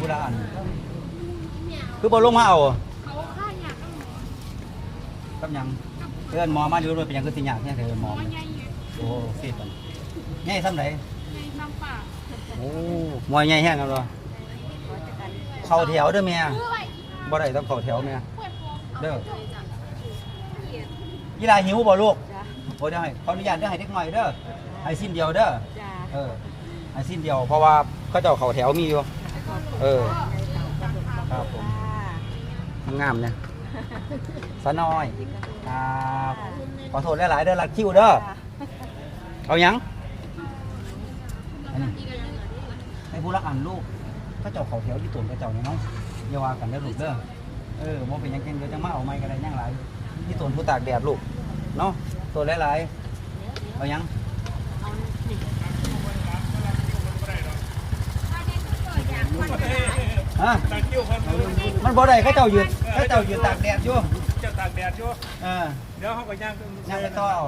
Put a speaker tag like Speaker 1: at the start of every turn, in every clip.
Speaker 1: ผู้ละอันคือบ่ลงมาเอา
Speaker 2: เขาค่าอยากก็หมอ
Speaker 1: กับหยังเอิ้นหมอมาดูด้วยเป็นหยังคือสิยากแท้เด้อห
Speaker 2: ห
Speaker 1: ม
Speaker 2: ม
Speaker 1: อ
Speaker 2: อใหญ่อยู่
Speaker 1: โอ้สิปันใหญ่ซำได
Speaker 2: ในน้ำป่า
Speaker 1: โอ้หมอใหญ่แฮงครับบ่เข้าแถวเด้อแม่
Speaker 2: เพื่อไว้
Speaker 1: บ่ได้ต้องเข้าแถวแม่
Speaker 2: เพื่อนพวก
Speaker 1: เด้อยีหลาหิวบ่ลูกโอ้เดี๋ยวให้ขออนุญาตเด้อให้เด็กหน่อยเด้อให้สิ้นเดียวเด้อ
Speaker 3: จ้า
Speaker 1: เออให้สิ้นเดียวเพราะว่าเขาเจ้าเข้าแถวมีอยู่ เออ ครับผม งามเนี่ยสะน้อยครับขอโทษหลายๆเด้อรัดคิวเด้อ เอายังอันนี้ให้ผู้รักอ่านลูกเขาเจ้าเขาแถวที่ตุ่นเขาเจ้าเนี่ยเนาะอย่าว่ากันเด้อลูกเด้อ เออบ่เป็นหยังเก่งเดี๋ยวจะมาเอาไม้กันได้ยังหลายที่ตุ่นผู้ตากแดดลูก เนาะตัวหลายๆเอายัง ฮะ
Speaker 4: ตาคิ้วคน
Speaker 1: มันบ่ได้เขาเจ้ายืนเขาเจ้ายืนตากแดดอยู่
Speaker 4: เจ้าตากแดดอยู่
Speaker 1: เออ
Speaker 4: เดี๋ยวเขาก็ย่าง
Speaker 1: ย่างไปต่อเอา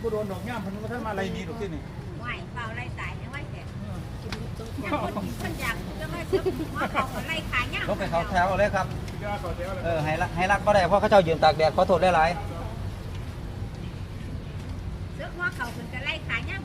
Speaker 4: ผู้โดนดอกย่ามเพันก็ท่านมาอะไรมีดอกที่นี่
Speaker 3: ไหวเปล่าไล่ตายยังไหวแต่อยากคนคนอยากจะไม่ซื้อมาเขาไล่ขายย่าง
Speaker 1: ลงไปเขาแถวเอาเลยครับ
Speaker 4: ยอดต่อเดียวเลย
Speaker 1: เออให้รักให้รักบ่ได้เพราะเขาเจ้ายืนตากแดดขอโทษหลายๆ
Speaker 3: ซื้อมาเขาเป็นก็ไล่ขายย่าง